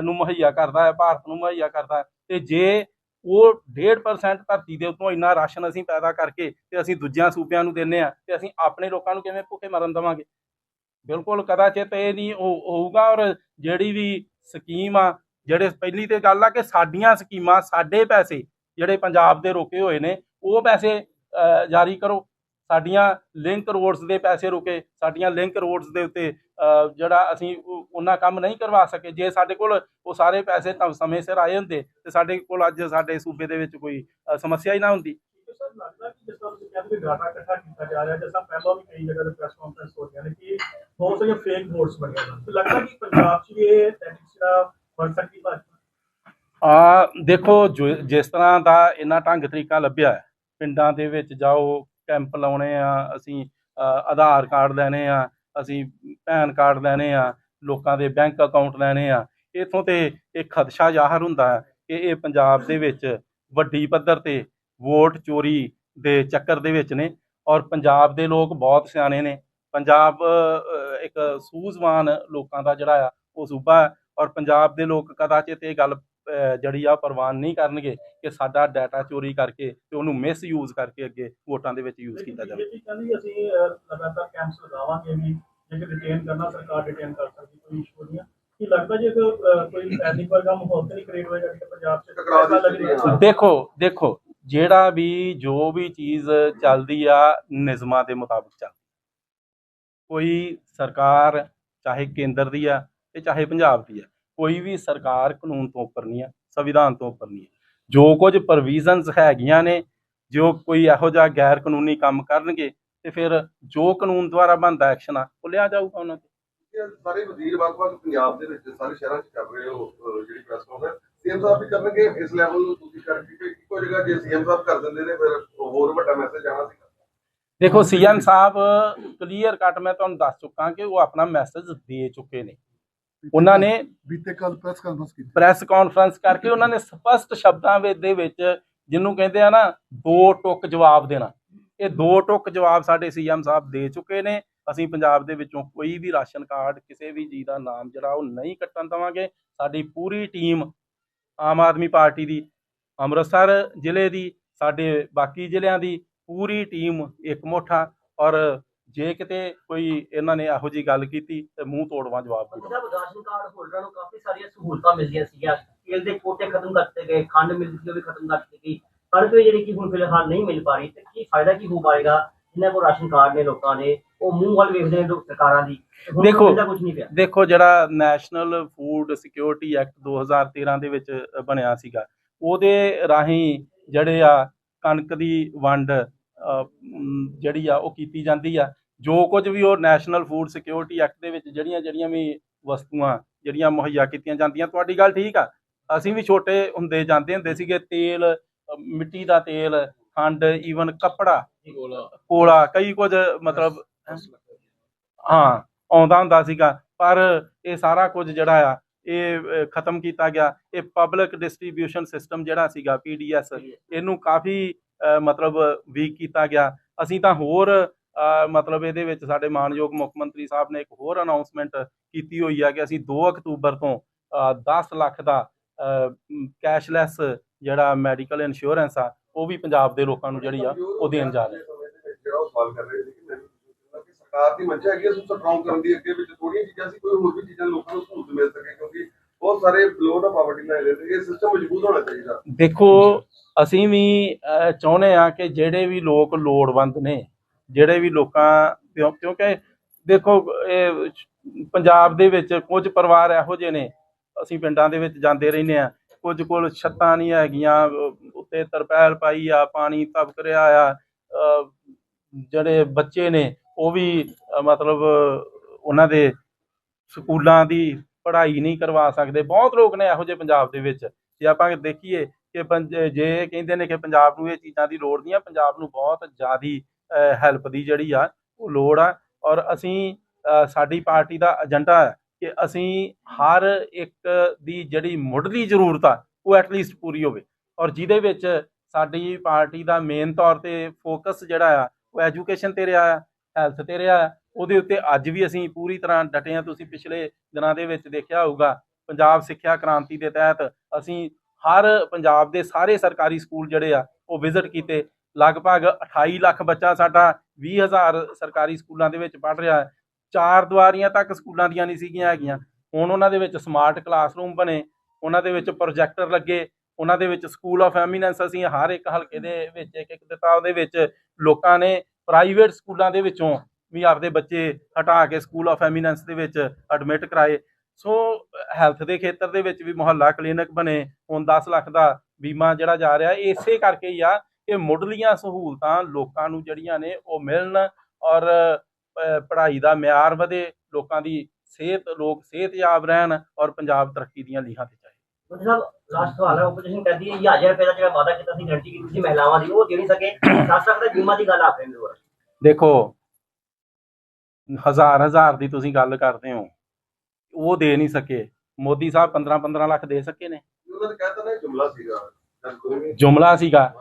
ਨੂੰ ਮੁਹੱਈਆ ਕਰਦਾ ਹੈ, ਭਾਰਤ ਨੂੰ ਮੁਹੱਈਆ ਕਰਦਾ ਹੈ। ਤੇ ਜੇ ਉਹ 1.5% ਧਰਤੀ ਦੇ ਉੱਤੋਂ ਇੰਨਾ ਰਾਸ਼ਨ ਅਸੀਂ ਪੈਦਾ ਕਰਕੇ ਤੇ ਅਸੀਂ ਦੂਜਿਆਂ ਸੂਬਿਆਂ ਨੂੰ ਦਿੰਨੇ ਆ ਤੇ ਅਸੀਂ ਆਪਣੇ ਲੋਕਾਂ ਨੂੰ ਕਿਵੇਂ ਭੁੱਖੇ ਮਰਨ ਦੇਵਾਂਗੇ? ਬਿਲਕੁਲ ਕਦਾਚਿਤ ਇਹ ਨਹੀਂ ਹੋ- ਹੋਊਗਾ ਔਰ ਜਿਹੜੀ ਵੀ ਸਕੀਮ ਆ, ਜਿਹੜੇ ਪਹਿਲੀ ਤੇ ਗੱਲ ਆ ਕਿ ਸਾਡੀਆਂ ਸਕੀਮਾਂ, ਸਾਡੇ ਪੈਸੇ ਜਿਹੜੇ ਪੰਜਾਬ ਦੇ ਰੋਕੇ ਹੋਏ ਨੇ, ਉਹ ਪੈਸੇ ਜਾਰੀ ਕਰੋ। ਸਾਡੀਆਂ ਲਿੰਕ ਰੋਡਸ ਦੇ ਪੈਸੇ ਰੁਕੇ, ਸਾਡੀਆਂ ਲਿੰਕ ਰੋਡਸ ਦੇ ਉੱਤੇ ਜਿਹੜਾ ਅਸੀਂ ਉਹਨਾਂ ਕੰਮ ਨਹੀਂ ਕਰਵਾ ਸਕੇ। ਜੇ ਸਾਡੇ ਕੋਲ ਉਹ ਸਾਰੇ ਪੈਸੇ ਤਾਂ ਸਮੇਂ ਸਿਰ ਆਏ ਹੁੰਦੇ ਤੇ ਸਾਡੇ ਕੋਲ ਅੱਜ ਸਾਡੇ ਸੂਬੇ ਦੇ ਵਿੱਚ ਕੋਈ ਸਮੱਸਿਆ ਹੀ ਨਾ ਹੁੰਦੀ। ਸਰ ਲੱਗਦਾ ਕਿ ਜਿਸ ਤਰ੍ਹਾਂ ਤੁਸੀਂ ਕਹਿੰਦੇ ਵੀ ਡਾਟਾ ਇਕੱਠਾ ਕੀਤਾ ਜਾ ਰਿਹਾ ਜਿਸ ਤਰ੍ਹਾਂ ਪਹਿਲਾਂ ਵੀ ਕਈ ਜਗ੍ਹਾ ਤੇ ਪ੍ਰੈਸ ਕਾਨਫਰੰਸ ਹੋ ਰਹੀਆਂ ਨੇ ਕਿ ਬਹੁਤ ਸਾਰੀਆਂ ਫੇਕ ਵੋਟਸ ਬਣੀਆਂ ਹਨ ਤੇ ਲੱਗਦਾ ਕਿ ਪੰਜਾਬ 'ਚ ਵੀ ਇਹ ਟੈਕਟਿਕਸ ਜਿਹੜਾ ਬਣ ਸਕਦੀ ਭਾਜਪਾ? ਆ ਦੇਖੋ ਜਿਸ ਤਰ੍ਹਾਂ ਦਾ ਇਹਨਾਂ ਢੰਗ ਤਰੀਕਾ ਲੱਭਿਆ ਹੈ, ਪਿੰਡਾਂ ਦੇ ਵਿੱਚ ਜਾਓ ਕੈਂਪ ਲਾਉਣੇ ਆ ਅਸੀਂ ਆਧਾਰ ਕਾਰਡ ਲੈਣੇ ਆ ਅਸੀਂ ਪੈਨ ਕਾਰਡ ਲੈਣੇ ਆ ਲੋਕਾਂ ਦੇ ਬੈਂਕ ਅਕਾਊਂਟ ਲੈਣੇ ਆ, ਇਥੋਂ ਤੇ ਇਹ ਖਦਸ਼ਾ ਜ਼ਾਹਰ ਹੁੰਦਾ ਹੈ ਕਿ ਇਹ ਪੰਜਾਬ ਦੇ ਵਿੱਚ ਵੱਡੀ ਪੱਧਰ ਤੇ ਵੋਟ ਚੋਰੀ ਦੇ ਚੱਕਰ ਦੇ ਵਿੱਚ ਨੇ ਔਰ ਪੰਜਾਬ ਦੇ ਲੋਕ ਬਹੁਤ ਸਿਆਣੇ ਨੇ। ਪੰਜਾਬ ਇੱਕ ਸੂਝਵਾਨ ਲੋਕਾਂ ਦਾ ਜਿਹੜਾ ਆ, ਉਹ ਸੂਬਾ ਹੈ ਔਰ ਪੰਜਾਬ ਦੇ ਲੋਕ ਕਦਾਚਿਤ ਇਹ ਗੱਲ ਜਿਹੜੀ ਆ, ਪ੍ਰਵਾਨ ਨਹੀਂ ਕਰਨਗੇ ਕਿ ਸਾਡਾ ਡਾਟਾ ਚੋਰੀ ਕਰਕੇ ਤੇ ਉਹਨੂੰ ਮਿਸਯੂਜ਼ ਕਰਕੇ ਅੱਗੇ ਵੋਟਾਂ ਦੇ ਵਿੱਚ ਯੂਜ਼ ਕੀਤਾ ਜਾਵੇ। ਅਸੀਂ ਲਗਾਤਾਰ ਕੈਂਪਸ ਲਗਾਵਾਂਗੇ ਵੀ ਜੇ ਡਿਟੇਨ ਕਰਨਾ ਸਰਕਾਰ ਡਿਟੇਨ ਕਰ ਸਕਦੀ ਕੋਈ ਇਸ਼ੂ ਨਹੀਂ ਕੀ ਲੱਗਦਾ ਜੇ ਕੋਈ ਪੈਨਿਕ ਵਰਗਾ ਮਾਹੌਲ ਤੇ ਨਹੀਂ ਕ੍ਰੀਏਟ ਹੋਏਗਾ ਕਿ ਪੰਜਾਬ 'ਚ ਟਕਰਾਅ ਦੀ ਐਸਾ ਲੱਗ ਰਿਹਾ ਸਥਿਤੀ ਹੈ। ਦੇਖੋ ਦੇਖੋ ਜਿਹੜਾ ਵੀ ਜੋ ਵੀ ਚੀਜ਼ ਚੱਲਦੀ ਆ ਨਿਯਮਾਂ ਦੇ ਮੁਤਾਬਕ ਚੱਲਦੀ ਕੋਈ ਸਰਕਾਰ ਚਾਹੇ ਕੇਂਦਰ ਦੀ ਆ ਤੇ ਚਾਹੇ ਪੰਜਾਬ ਦੀ ਆ ਕੋਈ ਵੀ ਸਰਕਾਰ ਕਾਨੂੰਨ ਤੋਂ ਉੱਪਰ ਨਹੀਂ ਆ ਸੰਵਿਧਾਨ ਤੋਂ ਉੱਪਰ ਨਹੀਂ ਆ। ਜੋ ਕੁਝ ਪ੍ਰੋਵੀਜ਼ਨਸ ਹੈਗੀਆਂ ਨੇ ਜੋ ਕੋਈ ਇਹੋ ਜਿਹਾ ਗੈਰ ਕਾਨੂੰਨੀ ਕੰਮ ਕਰਨਗੇ ਤੇ ਫਿਰ ਜੋ ਕਾਨੂੰਨ ਦੁਆਰਾ ਬਣਦਾ ਐਕਸ਼ਨ ਆ ਉਹ ਲਿਆ ਜਾਊਗਾ ਉਹਨਾਂ ਤੇ। ਸਾਰੇ ਵਜ਼ੀਰ ਵੱਖ-ਵੱਖ ਪੰਜਾਬ ਦੇ ਵਿੱਚ ਸਾਰੇ ਸ਼ਹਿਰਾਂ 'ਚ ਕਰ ਰਹੇ ਹੋ ਜਿਹੜੀ ਪ੍ਰੈਸ ਕਾਨਫਰੰਸ ਸੀਐਮ ਸਾਹਿਬ ਵੀ ਕਰਨਗੇ ਇਸ ਲੈਵਲ ਨੂੰ ਤੁਸੀਂ ਕਰਕੇ ਕਿ ਇੱਕੋ ਜਗ੍ਹਾ ਜੇ ਸੀਐਮ ਸਾਹਿਬ ਕਰ ਦਿੰਦੇ ਨੇ ਫਿਰ ਹੋਰ ਵੱਡਾ ਮੈਸੇਜ ਆਣਾ ਸੀਗਾ ਦੇਖੋ ਸੀਐਮ ਸਾਹਿਬ ਕਲੀਅਰ ਕੱਟ ਮੈਂ ਤੁਹਾਨੂੰ ਦੱਸ ਚੁੱਕਾ ਕਿ ਉਹ ਆਪਣਾ ਮੈਸੇਜ ਦੇ ਚੁੱਕੇ ਨੇ। ਉਹਨਾਂ ਨੇ ਬੀਤੇ ਕੱਲ ਪ੍ਰੈਸ ਕਾਨਫਰੰਸ ਕੀਤੀ। ਪ੍ਰੈਸ ਕਾਨਫਰੰਸ ਕਰਕੇ ਉਹਨਾਂ ਨੇ ਸਪਸ਼ਟ ਸ਼ਬਦਾਂ ਵਿੱਚ ਦੇ ਵਿੱਚ ਜਿਹਨੂੰ ਕਹਿੰਦੇ ਆ ਨਾ ਦੋ ਟੁਕ ਜਵਾਬ ਦੇਣਾ। ਇਹ ਦੋ ਟੁਕ ਜਵਾਬ ਸਾਡੇ ਸੀਐਮ ਸਾਹਿਬ ਦੇ ਚੁੱਕੇ ਨੇ। ਅਸੀਂ ਪੰਜਾਬ ਦੇ ਵਿੱਚੋਂ ਕੋਈ ਵੀ ਰਾਸ਼ਨ ਕਾਰਡ, ਕਿਸੇ ਵੀ ਜੀ ਦਾ ਨਾਮ ਜਿਹੜਾ ਉਹ ਨਹੀਂ ਕੱਟਣ ਦੇਵਾਂਗੇ। ਸਾਡੀ ਪੂਰੀ ਟੀਮ ਆਮ ਆਦਮੀ ਪਾਰਟੀ ਦੀ, ਅੰਮ੍ਰਿਤਸਰ ਜ਼ਿਲ੍ਹੇ ਦੀ, ਸਾਡੇ ਬਾਕੀ ਜ਼ਿਲ੍ਹਿਆਂ ਦੀ ਪੂਰੀ ਟੀਮ ਇੱਕ ਮੁੱਠਾ ਔਰ ਜੇ ਕਿਤੇ ਕੋਈ ਇਹਨਾਂ ਨੇ ਇਹੋ ਜੀ ਗੱਲ ਕੀਤੀ ਤੇ ਮੂੰਹ ਤੋੜਵਾ ਜਵਾਬ ਦੇਣਾ। ਪੰਜਾਬ ਰਾਸ਼ਨ ਕਾਰਡ ਹੋਲਡਰਾਂ ਨੂੰ ਕਾਫੀ ਸਾਰੀਆਂ ਸਹੂਲਤਾਂ ਮਿਲਦੀਆਂ ਸੀਗੀਆਂ। ਤੇਲ ਦੇ ਕੋਟੇ ਖਤਮ ਕਰ ਗਏ, ਖੰਡ ਮਿਲਦੀ ਸੀ ਉਹ ਵੀ ਖਤਮ ਕਰ ਗਈ। ਕਣਕ ਜਿਹੜੀ ਕਿ ਹੁਣ ਫਿਲਹਾਲ ਨਹੀਂ ਮਿਲ ਪਾ ਰਹੀ ਤੇ ਕੀ ਫਾਇਦਾ ਕੀ ਹੋ ਪਾਏਗਾ? ਜਿਨ੍ਹਾਂ ਕੋਲ ਰਾਸ਼ਨ ਕਾਰਡ ਨੇ ਲੋਕਾਂ ਦੇ ਉਹ ਮੂੰਹ ਵੱਲ ਵੇਖਦੇ ਨੇ ਲੋਕ ਸਰਕਾਰਾਂ ਦੀ ਦੇਖੋ, ਮਿਲਦਾ ਕੁਝ ਨਹੀਂ ਪਿਆ। ਦੇਖੋ ਜਿਹੜਾ ਨੈਸ਼ਨਲ ਫੂਡ ਸਿਕਿਉਰਿਟੀ ਐਕਟ 2013 ਦੇ ਵਿੱਚ ਬਣਿਆ ਸੀਗਾ ਉਹਦੇ ਰਾਹੀਂ ਜਿਹੜੇ ਆ ਕਣਕ ਦੀ ਵੰਡ ਜਿਹੜੀ ਆ ਉਹ ਕੀਤੀ ਜਾਂਦੀ ਆ। ਜੋ ਕੁਝ ਵੀ ਉਹ ਨੈਸ਼ਨਲ ਫੂਡ ਸਿਕਿਉਰਿਟੀ ਐਕਟ ਦੇ ਵਿੱਚ ਜਿਹੜੀਆਂ ਜਿਹੜੀਆਂ ਵੀ ਵਸਤੂਆਂ ਜਿਹੜੀਆਂ ਮੁਹੱਈਆ ਕੀਤੀਆਂ ਜਾਂਦੀਆਂ ਤੁਹਾਡੀ ਗੱਲ ਠੀਕ ਆ। ਅਸੀਂ ਵੀ ਛੋਟੇ ਹੁੰਦੇ ਜਾਂਦੇ ਹੁੰਦੇ ਸੀਗੇ ਤੇਲ ਮਿੱਟੀ ਦਾ ਤੇਲ ਖੰਡ ਈਵਨ ਕੱਪੜਾ ਕੋਲਾ। ਕਈ ਕੁਝ ਮਤਲਬ ਹਾਂ ਆਉਂਦਾ ਹੁੰਦਾ ਸੀਗਾ ਪਰ ਇਹ ਸਾਰਾ ਕੁਝ ਜਿਹੜਾ ਆ ਇਹ ਖਤਮ ਕੀਤਾ ਗਿਆ। ਇਹ ਪਬਲਿਕ ਡਿਸਟ੍ਰੀਬਿਊਸ਼ਨ ਸਿਸਟਮ ਜਿਹੜਾ ਸੀਗਾ ਪੀਡੀਐਸ ਇਹਨੂੰ ਕਾਫੀ ਮਤਲਬ ਵੀਕ ਕੀਤਾ ਗਿਆ। ਅਸੀਂ ਤਾਂ ਹੋਰ ਮਤਲਬ ਇਹਦੇ ਵਿੱਚ ਸਾਡੇ ਮਾਨਯੋਗ ਮੁੱਖ ਮੰਤਰੀ ਸਾਹਿਬ ਨੇ ਇੱਕ ਹੋਰ ਅਨਾਉਂਸਮੈਂਟ ਕੀਤੀ ਹੋਈ ਆ ਕਿ ਅਸੀਂ 2 ਅਕਤੂਬਰ ਤੋਂ ਅ, 10 ਲੱਖ ਦਾ ਕੈਸ਼ਲੈਸ ਜਿਹੜਾ ਮੈਡੀਕਲ ਇੰਸ਼ੋਰੈਂਸ ਆ ਉਹ ਵੀ ਪੰਜਾਬ ਦੇ ਲੋਕਾਂ ਨੂੰ ਜਿਹੜੀ ਆ ਉਹ ਦੇਣ ਜਾ ਰਹੇ ਹਾਂ। ਜਿਹੜਾ ਉਹ ਸਵਾਲ ਕਰ ਰਹੇ ਸੀ ਕਿ ਮੈਨੂੰ ਕਿ ਸਰਕਾਰ ਦੀ ਮੰਸ਼ਾ ਹੈਗੀ ਹੈ ਉਸ ਸਟਰੋਂਗ ਕਰਨ ਦੀ ਅੱਗੇ ਵਿੱਚ ਥੋੜੀਆਂ ਚੀਜ਼ਾਂ ਸੀ ਕੋਈ ਹੋਰ ਵੀ ਚੀਜ਼ਾਂ ਲੋਕਾਂ ਨੂੰ ਸਹੂਲਤ ਮਿਲ ਸਕੇ ਕਿਉਂਕਿ ਬਹੁਤ ਸਾਰੇ ਬਲੋ ਨਾ ਪਾਵਰਟੀ ਨਾਲ ਰਹੇ ਨੇ ਇਹ ਸਿਸਟਮ ਮਜ਼ਬੂਤ ਹੋਣਾ ਚਾਹੀਦਾ ਦੇਖੋ ਅਸੀਂ ਵੀ ਚਾਹੁੰਦੇ ਆ ਕਿ ਜਿਹੜੇ ਵੀ ਲੋਕ ਲੋੜਵੰਦ ਨੇ ਜਿਹੜੇ ਵੀ ਲੋਕਾਂ ਕਿਉਂ- ਕਿਉਂਕਿ ਦੇਖੋ ਇਹ ਪੰਜਾਬ ਦੇ ਵਿੱਚ ਕੁਝ ਪਰਿਵਾਰ ਇਹੋ ਜਿਹੇ ਨੇ ਅਸੀਂ ਪਿੰਡਾਂ ਦੇ ਵਿੱਚ ਜਾਂਦੇ ਰਹਿੰਦੇ ਆ ਕੁਝ ਕੋਲ ਛੱਤਾਂ ਨਹੀਂ ਹੈਗੀਆਂ, ਉੱਤੇ ਤਰਪੈਲ ਪਾਈ ਆ, ਪਾਣੀ ਤਬਕ ਰਿਹਾ ਆ ਜਿਹੜੇ ਬੱਚੇ ਨੇ, ਉਹ ਵੀ ਮਤਲਬ, ਉਹਨਾਂ ਦੇ ਸਕੂਲਾਂ ਦੀ ਪੜ੍ਹਾਈ ਨਹੀਂ ਕਰਵਾ ਸਕਦੇ। ਬਹੁਤ ਲੋਕ ਨੇ ਇਹੋ ਜਿਹੇ ਪੰਜਾਬ ਦੇ ਵਿੱਚ। ਜੇ ਆਪਾਂ ਦੇਖੀਏ ਕਿ ਪੰਜ- ਜੇ ਇਹ ਕਹਿੰਦੇ ਨੇ ਕਿ ਪੰਜਾਬ ਨੂੰ ਇਹ ਚੀਜ਼ਾਂ ਦੀ ਲੋੜ ਨਹੀਂ ਆ, ਪੰਜਾਬ ਨੂੰ ਬਹੁਤ ਜ਼ਿਆਦੀ ਹੈਲਪ ਦੀ ਜਿਹੜੀ ਆ, ਉਹ ਲੋੜ ਆ। ਔਰ ਅਸੀਂ ਸਾਡੀ ਪਾਰਟੀ ਦਾ ਏਜੰਡਾ ਕਿ ਅਸੀਂ ਹਰ ਇੱਕ ਦੀ ਜਿਹੜੀ ਮੁੱਢਲੀ ਜ਼ਰੂਰਤ ਆ, ਉਹ ਐਟਲੀਸਟ ਪੂਰੀ ਹੋਵੇ। ਔਰ ਜਿਹਦੇ ਵਿੱਚ ਸਾਡੀ ਪਾਰਟੀ ਦਾ ਮੇਨ ਤੌਰ ਤੇ ਫੋਕਸ ਜਿਹੜਾ ਆ, ਉਹ ਐਜੂਕੇਸ਼ਨ ਤੇ ਰਿਹਾ ਆ ਹੈਲਥ ਤੇ ਰਿਹਾ ਆ। ਉਹਦੇ ਉੱਤੇ ਅੱਜ ਵੀ ਅਸੀਂ ਪੂਰੀ ਤਰ੍ਹਾਂ ਡਟੇ ਹਾਂ ਤੁਸੀਂ ਪਿਛਲੇ ਦਿਨਾਂ ਦੇ ਵਿੱਚ ਦੇਖਿਆ ਹੋਊਗਾ, ਪੰਜਾਬ ਸਿੱਖਿਆ ਕ੍ਰਾਂਤੀ ਦੇ ਤਹਿਤ ਅਸੀਂ ਹਰ ਪੰਜਾਬ ਦੇ ਸਾਰੇ ਸਰਕਾਰੀ ਸਕੂਲ ਜਿਹੜੇ ਆ, ਉਹ ਵਿਜ਼ਿਟ ਕੀਤੇ। ਲਗਭਗ 28 ਲੱਖ ਬੱਚਾ ਸਾਡਾ 20000 ਸਰਕਾਰੀ ਸਕੂਲਾਂ ਦੇ ਵਿੱਚ ਪੜ੍ਹ ਰਿਹਾ ਹੈ। ਚਾਰ ਦੁਆਰੀਆਂ ਤੱਕ ਸਕੂਲਾਂ ਦੀਆਂ ਨਹੀਂ ਸੀਗੀਆਂ ਹੈਗੀਆਂ। ਹੁਣ ਉਹਨਾਂ ਦੇ ਵਿੱਚ ਸਮਾਰਟ ਕਲਾਸਰੂਮ ਬਣੇ, ਉਹਨਾਂ ਦੇ ਵਿੱਚ ਪ੍ਰੋਜੈਕਟਰ ਲੱਗੇ, ਉਹਨਾਂ ਦੇ ਵਿੱਚ ਸਕੂਲ ਆਫ ਐਮੀਨੈਂਸ ਅਸੀਂ ਹਰ ਇੱਕ ਹਲਕੇ ਦੇ ਵਿੱਚ ਇੱਕ ਇੱਕ ਦਿੱਤਾ, ਉਹਦੇ ਵਿੱਚ ਲੋਕਾਂ ਨੇ ਪ੍ਰਾਈਵੇਟ ਸਕੂਲਾਂ ਦੇ ਵਿੱਚੋਂ ਵੀ ਆਪਦੇ ਬੱਚੇ ਹਟਾ ਕੇ ਸਕੂਲ ਆਫ ਐਮੀਨੈਂਸ ਦੇ ਵਿੱਚ ਐਡਮਿਟ ਕਰਾਏ। ਸੋ ਹੈਲਥ ਦੇ ਖੇਤਰ ਦੇ ਵਿੱਚ ਵੀ ਮੁਹੱਲਾ ਕਲੀਨਿਕ ਬਣੇ, ਹੁਣ 10 ਲੱਖ ਦਾ ਬੀਮਾ ਜਿਹੜਾ ਜਾ ਰਿਹਾ, ਇਸੇ ਕਰਕੇ ਹੀ ਆ ਕਿ ਮੁੱਢਲੀਆਂ ਸਹੂਲਤਾਂ ਲੋਕਾਂ ਨੂੰ ਜਿਹੜੀਆਂ ਨੇ ਉਹ ਮਿਲਣ ਔਰ ਪੜ੍ਹਾਈ ਦਾ ਮਿਆਰ ਵਧੇ ਲੋਕਾਂ ਦੀ ਸਿਹਤ ਲੋਕ ਸਿਹਤਯਾਬ ਰਹਿਣ ਔਰ ਪੰਜਾਬ ਤਰੱਕੀ ਦੀਆਂ ਲੀਹਾਂ ਤੇ ਜਾਏ। ਮੰਤਰੀ ਸਾਹਿਬ ਲਾਸਟ ਸਵਾਲ ਹੈ ਆਪੋਜੀਸ਼ਨ ਕਹਿੰਦੀ ਹੈ 1000 ਰੁਪਏ ਦਾ ਜਿਹੜਾ ਵਾਅਦਾ ਕੀਤਾ ਸੀ ਗਰੰਟੀ ਕੀਤੀ ਸੀ ਮਹਿਲਾਵਾਂ ਦੀ ਉਹ ਦੇ ਨਹੀਂ ਸਕੇ 10 ਲੱਖ ਦਾ ਬੀਮਾ ਦੀ ਗੱਲ ਆ ਰਹੀ ਹੈ ਦੇਖੋ ਹਜ਼ਾਰ ਹਜ਼ਾਰ ਦੀ ਤੁਸੀਂ ਗੱਲ ਕਰਦੇ ਹੋ ਉਹ ਦੇ ਨਹੀਂ ਸਕੇ। ਮੋਦੀ ਸਾਹਿਬ 15 15 ਲੱਖ ਦੇ ਸਕੇ ਨੇ। ਉਹਨਾਂ ਨੇ ਕਹਿਤਾ ਨਾ ਇਹ ਜੁਮਲਾ ਸੀਗਾ। ਜੁਮਲਾ ਸੀਗਾ।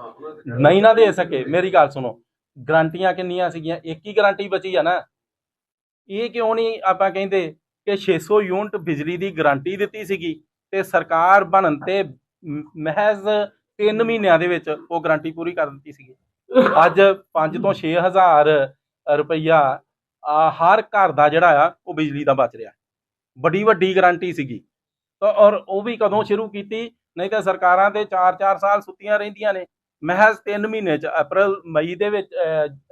ਨਹੀਂ ਨਾ ਦੇ ਸਕੇ। ਮੇਰੀ ਗੱਲ ਸੁਣੋ ਗਰੰਟੀਆਂ ਕਿੰਨੀਆਂ ਸੀਗੀਆਂ? ਇੱਕ ਹੀ ਗਰੰਟੀ ਬਚੀ ਆ ਨਾ। ਇਹ ਕਿਉਂ ਨਹੀਂ ਆਪਾਂ ਕਹਿੰਦੇ ਕਿ 600 ਯੂਨਿਟ ਬਿਜਲੀ ਦੀ ਗਰੰਟੀ ਦਿੱਤੀ ਸੀਗੀ ਤੇ ਸਰਕਾਰ ਬਣਨ ਤੇ ਮਹਿਜ਼ 3 ਮਹੀਨਿਆਂ ਦੇ ਵਿੱਚ ਉਹ ਗਰੰਟੀ ਪੂਰੀ ਕਰ ਦਿੱਤੀ ਸੀਗੀ। ਅੱਜ 5 ਤੋਂ 6000 ਰੁਪਈਆ ਹਰ ਘਰ ਦਾ ਜਿਹੜਾ ਆ, ਉਹ ਬਿਜਲੀ ਦਾ ਬਚ ਰਿਹਾ। ਵੱਡੀ ਵੱਡੀ ਗਰੰਟੀ ਸੀਗੀ। ਤਾਂ ਔਰ ਉਹ ਵੀ ਕਦੋਂ ਸ਼ੁਰੂ ਕੀਤੀ? ਨਹੀਂ ਤਾਂ ਸਰਕਾਰਾਂ ਤੇ 4-4 ਸਾਲ ਸੁੱਤੀਆਂ ਰਹਿੰਦੀਆਂ ਨੇ। ਮਹਿਜ਼ 3 ਮਹੀਨੇ ਚ ਅਪ੍ਰੈਲ ਮਈ ਦੇ ਵਿੱਚ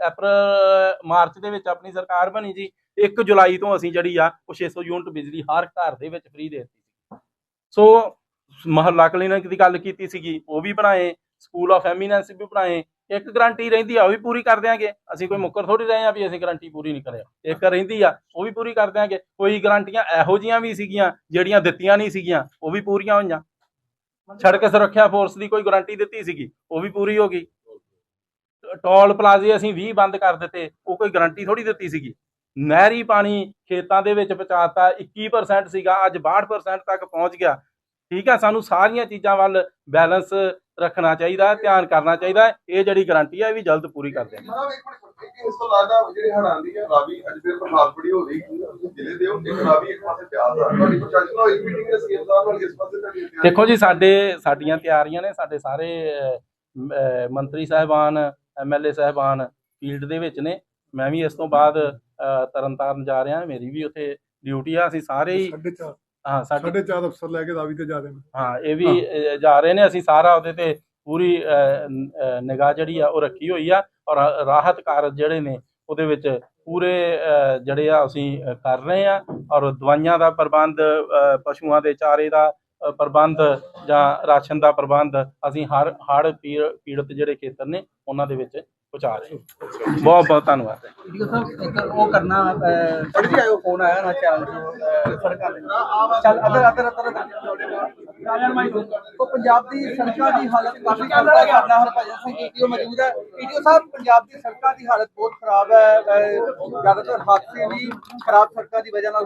ਅਪ੍ਰੈਲ ਮਾਰਚ ਦੇ ਵਿੱਚ ਆਪਣੀ ਸਰਕਾਰ ਬਣੀ ਜੀ। 1 ਜੁਲਾਈ ਤੋਂ ਅਸੀਂ ਜਿਹੜੀ ਆ, ਉਹ 600 ਯੂਨਿਟ ਬਿਜਲੀ ਹਰ ਘਰ ਦੇ ਵਿੱਚ ਫ੍ਰੀ ਦੇ ਦਿੱਤੀ ਸੋ, ਮਹੱਲਾ ਕਲੀਨਿਕ ਦੀ ਗੱਲ ਕੀਤੀ ਸੀਗੀ, ਉਹ ਵੀ ਬਣਾਏ ਸਕੂਲ ਆਫ ਐਮੀਨੈਂਸ ਵੀ ਬਣਾਏ। ਇੱਕ ਗਰੰਟੀ ਰਹਿੰਦੀ ਆ, ਉਹ ਵੀ ਪੂਰੀ ਕਰ ਦਿਆਂਗੇ। ਅਸੀਂ ਕੋਈ ਮੁੱਕਰ ਥੋੜੀ ਰਹੇ ਆ ਵੀ ਅਸੀਂ ਗਰੰਟੀ ਪੂਰੀ ਨਹੀਂ ਕਰਿਆ। ਇੱਕ ਰਹਿੰਦੀ ਆ, ਉਹ ਵੀ ਪੂਰੀ ਕਰ ਦਿਆਂਗੇ। ਕੋਈ ਗਰੰਟੀਆਂ ਇਹੋ ਜੀਆਂ ਵੀ ਸੀਗੀਆਂ, ਜਿਹੜੀਆਂ ਦਿੱਤੀਆਂ ਨਹੀਂ ਸੀਗੀਆਂ, ਉਹ ਵੀ ਪੂਰੀਆਂ ਹੋਈਆਂ। ਸੜਕ ਸੁਰੱਖਿਆ ਫੋਰਸ ਦੀ ਕੋਈ ਗਾਰੰਟੀ ਦਿੱਤੀ ਸੀਗੀ ਉਹ ਵੀ ਪੂਰੀ ਹੋ ਗਈ। ਟੋਲ ਪਲਾਜ਼ੇ ਅਸੀਂ 20 ਬੰਦ ਕਰ ਦਿੱਤੇ ਉਹ ਕੋਈ ਗਾਰੰਟੀ ਥੋੜੀ ਦਿੱਤੀ ਸੀਗੀ। ਨਹਿਰੀ ਪਾਣੀ ਖੇਤਾਂ ਦੇ ਵਿੱਚ ਪਹੁੰਚਾਤਾ 21% ਸੀਗਾ ਅੱਜ 62% ਤੱਕ ਪਹੁੰਚ ਗਿਆ। ਠੀਕ ਹੈ ਸਾਨੂੰ ਸਾਰੀਆਂ ਚੀਜ਼ਾਂ ਵੱਲ ਬੈਲੈਂਸ ਰੱਖਣਾ ਚਾਹੀਦਾ ਹੈ ਧਿਆਨ ਕਰਨਾ ਚਾਹੀਦਾ ਹੈ ਇਹ ਜਿਹੜੀ ਗਾਰੰਟੀ ਹੈ ਇਹ ਵੀ ਜਲਦ ਪੂਰੀ ਕਰ ਦਿਆਂਗੇ ਮਤਲਬ ਇੱਕ ਮਿੰਟ ਇੱਕ ਇਸ ਤੋਂ ਇਲਾਵਾ ਜਿਹੜੀ ਹੜਾਂ ਦੀ ਹੈ ਰਾਵੀ ਅੱਜ ਫਿਰ ਬਰਸਾਤ ਬੜੀ ਹੋ ਰਹੀ ਤੁਸੀਂ ਜ਼ਿਲ੍ਹੇ ਦੇ ਹੋ ਇੱਕ ਰਾਵੀ ਇੱਕ ਪਾਸੇ ਪਿਆਰ ਦਾ ਤੁਹਾਡੀ ਪ੍ਰਸ਼ਾਸਨ ਨਾਲ ਇੱਕ ਮੀਟਿੰਗ ਹੈ ਸੀਐਮ ਸਾਹਿਬ ਨਾਲ ਇਸ ਪਾਸੇ ਤੁਹਾਡੀ ਤਿਆਰੀ? ਦੇਖੋ ਜੀ ਸਾਡੇ ਸਾਡੀਆਂ ਤਿਆਰੀਆਂ ਨੇ ਸਾਡੇ ਸਾਰੇ ਮੰਤਰੀ ਸਾਹਿਬਾਨ ਐਮਐਲਏ ਸਾਹਿਬਾਨ ਫੀਲਡ ਦੇ ਵਿੱਚ ਨੇ। ਮੈਂ ਵੀ ਇਸ ਤੋਂ ਬਾਅਦ ਤਰਨਤਾਰਨ ਜਾ ਰਿਹਾ ਮੇਰੀ ਵੀ ਉੱਥੇ ਡਿਊਟੀ ਆ। ਅਸੀਂ ਸਾਰੇ ਹੀ ਹਾਂ ਸਾਡੇ ਸਾਢੇ ਚਾਰ ਅਫਸਰ ਲੈ ਕੇ ਰਾਵੀ ਤੇ ਜਾ ਰਹੇ ਨੇ। ਹਾਂ ਇਹ ਵੀ ਜਾ ਰਹੇ ਨੇ। ਅਸੀਂ ਸਾਰਾ ਉਹਦੇ ਤੇ ਪੂਰੀ ਨਿਗਾਹ ਜਿਹੜੀ ਆ ਉਹ ਰੱਖੀ ਹੋਈ ਆ ਔਰ ਰਾਹਤ ਕਾਰਜ ਜਿਹੜੇ ਨੇ ਉਹਦੇ ਵਿੱਚ ਪੂਰੇ ਜਿਹੜੇ ਆ ਅਸੀਂ ਕਰ ਰਹੇ ਆ ਔਰ ਦਵਾਈਆਂ ਦਾ ਪ੍ਰਬੰਧ ਪਸ਼ੂਆਂ ਦੇ ਚਾਰੇ ਦਾ ਪ੍ਰਬੰਧ ਜਾਂ ਰਾਸ਼ਨ ਦਾ ਪ੍ਰਬੰਧ ਅਸੀਂ ਹਰ ਹੜ ਪੀੜਤ ਜਿਹੜੇ ਖੇਤਰ ਨੇ ਉਹਨਾਂ ਦੇ ਵਿੱਚ ਪਹੁੰਚਾ ਰਹੇ ਹਾਂ। ਬਹੁਤ ਬਹੁਤ ਧੰਨਵਾਦ। ਹੈ ਵੀਡੀਓ ਸਾਹਿਬ ਇੱਕ ਉਹ ਕਰਨਾ ਪੜ ਵੀ ਆਇਓ ਫੋਨ ਆਇਆ ਨਾ ਚੈਨਲ ਤੋਂ ਸੜਕਾਂ ਤੇ। ਚੱਲ ਅਦਰ ਅਦਰ ਅਦਰ ਉਹ ਪੰਜਾਬ ਦੀ ਸੜਕਾਂ ਦੀ ਹਾਲਤ ਕਾਫੀ ਖਰਾਬ ਹੈ ਸਾਡਾ ਹਰਭਜਨ ਸਿੰਘ ਵੀਡੀਓ ਮੌਜੂਦ ਹੈ। ਵੀਡੀਓ ਸਾਹਿਬ ਪੰਜਾਬ ਦੀ ਸੜਕਾਂ ਦੀ ਹਾਲਤ ਬਹੁਤ ਖਰਾਬ ਹੈ। ਅਹ, ਜ਼ਿਆਦਾਤਰ ਹਾਦਸੇ ਵੀ ਖਰਾਬ ਸੜਕਾਂ ਦੀ ਵਜ੍ਹਾ ਨਾਲ